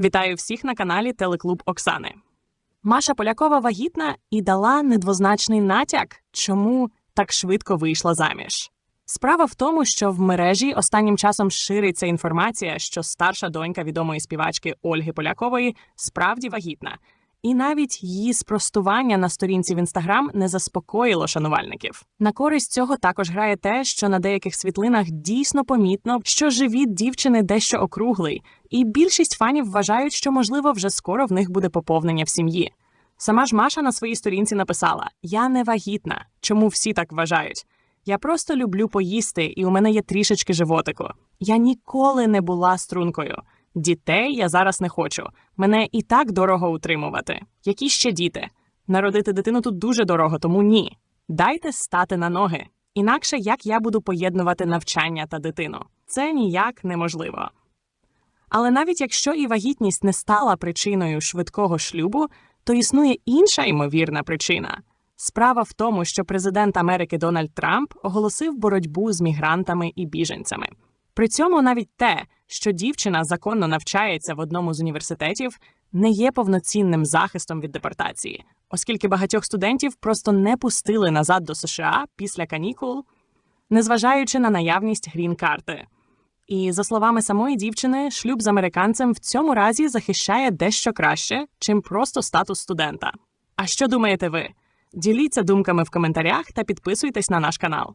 Вітаю всіх на каналі Телеклуб Оксани. Маша Полякова вагітна і дала недвозначний натяк, чому так швидко вийшла заміж. Справа в тому, що в мережі останнім часом шириться інформація, що старша донька відомої співачки Ольги Полякової справді вагітна, і навіть її спростування на сторінці в інстаграм не заспокоїло шанувальників. На користь цього також грає те, що на деяких світлинах дійсно помітно, що живіт дівчини дещо округлий, і більшість фанів вважають, що можливо вже скоро в них буде поповнення в сім'ї. Сама ж Маша на своїй сторінці написала: Я не вагітна. Чому всі так вважають? Я просто люблю поїсти, і у мене є трішечки животику. Я ніколи не була стрункою. Дітей я зараз не хочу. Мене і так дорого утримувати. Які ще діти? Народити дитину тут дуже дорого, тому ні. Дайте стати на ноги. Інакше як я буду поєднувати навчання та дитину? Це ніяк неможливо. Але навіть якщо і вагітність не стала причиною швидкого шлюбу, то існує інша ймовірна причина. Справа в тому, що президент Америки Дональд Трамп оголосив боротьбу з мігрантами і біженцями. При цьому навіть те, що дівчина законно навчається в одному з університетів, не є повноцінним захистом від депортації, оскільки багатьох студентів просто не пустили назад до США після канікул, незважаючи на наявність грін-карти. І за словами самої дівчини, шлюб з американцем в цьому разі захищає дещо краще, чим просто статус студента. А що думаєте ви? Діліться думками в коментарях та підписуйтесь на наш канал.